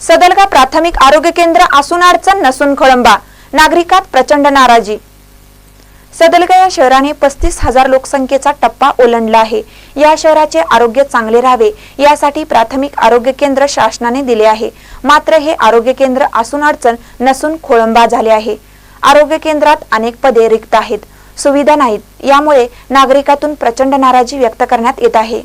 सदलगा प्राथमिक आरोग्य केंद्र असून अडचण नसून खोळंबा. नागरिकात प्रचंड नाराजी. सदलगा या शहराने पस्तीस हजार लोकसंख्येचा टप्पा ओलांडला आहे. या शहराचे आरोग्य चांगले राहावे यासाठी प्राथमिक आरोग्य केंद्र शासनाने दिले आहे. मात्र हे आरोग्य केंद्र असून अडचण नसून खोळंबा झाले आहे. आरोग्य केंद्रात अनेक पदे रिक्त आहेत. सुविधा नाहीत. यामुळे नागरिकातून प्रचंड नाराजी व्यक्त करण्यात येत आहे.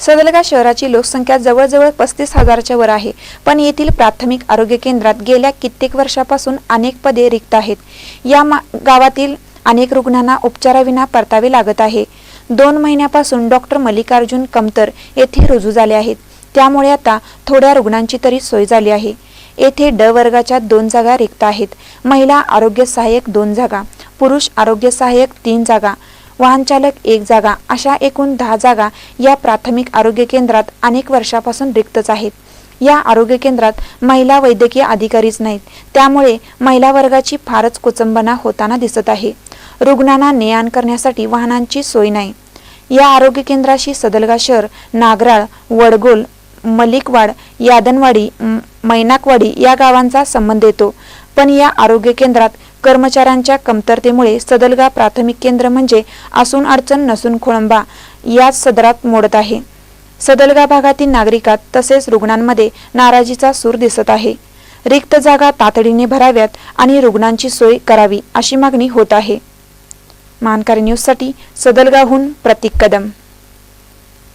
सदलगा शहराची लोकसंख्या जवळजवळ पस्तीस हजाराच्या वर आहे. पण येथील प्राथमिक आरोग्य केंद्रात गेल्या कित्येक वर्षापासून अनेक पदे रिक्त आहेत. या मा- गावातील अनेक रुग्णांना उपचाराविना परतावे लागत आहे. दोन महिन्यापासून डॉक्टर मल्लिकार्जुन कमतर येथे रुजू झाले आहेत. त्यामुळे आता थोड्या रुग्णांची तरी सोय झाली आहे. येथे ड वर्गाच्या दोन जागा रिक्त आहेत. महिला आरोग्य सहाय्यक दोन जागा पुरुष आरोग्य सहाय्यक तीन जागा वाहनचालक एक जागा अशा एकूण दहा जागा या प्राथमिक आरोग्य केंद्रात अनेक वर्षापासून रिक्तच आहेत. या आरोग्य केंद्रात महिला वैद्यकीय अधिकारीच नाहीत. त्यामुळे महिला वर्गाची फारच कुचंबना होताना दिसत आहे. रुग्णांना ने आण करण्यासाठी वाहनांची सोय नाही. या आरोग्य केंद्राशी सदलगा शहर नागराळ वडगोल मलिकवाड यादनवाडी मैनाकवाडी या गावांचा संबंध येतो. पण या आरोग्य केंद्रात कर्मचाऱ्यांच्या कमतरतेमुळे सदलगा प्राथमिक केंद्र म्हणजे असून अडचण नसून खोळंबा याच सदरात मोडत आहे. सदलगा भागातील नागरिकात तसेच रुग्णांमध्ये नाराजीचा सूर दिसत आहे. रिक्त जागा तातडीने भराव्यात आणि रुग्णांची सोय करावी अशी मागणी होत आहे. मानकारी न्यूजसाठी सदलगाहून प्रतीक कदम.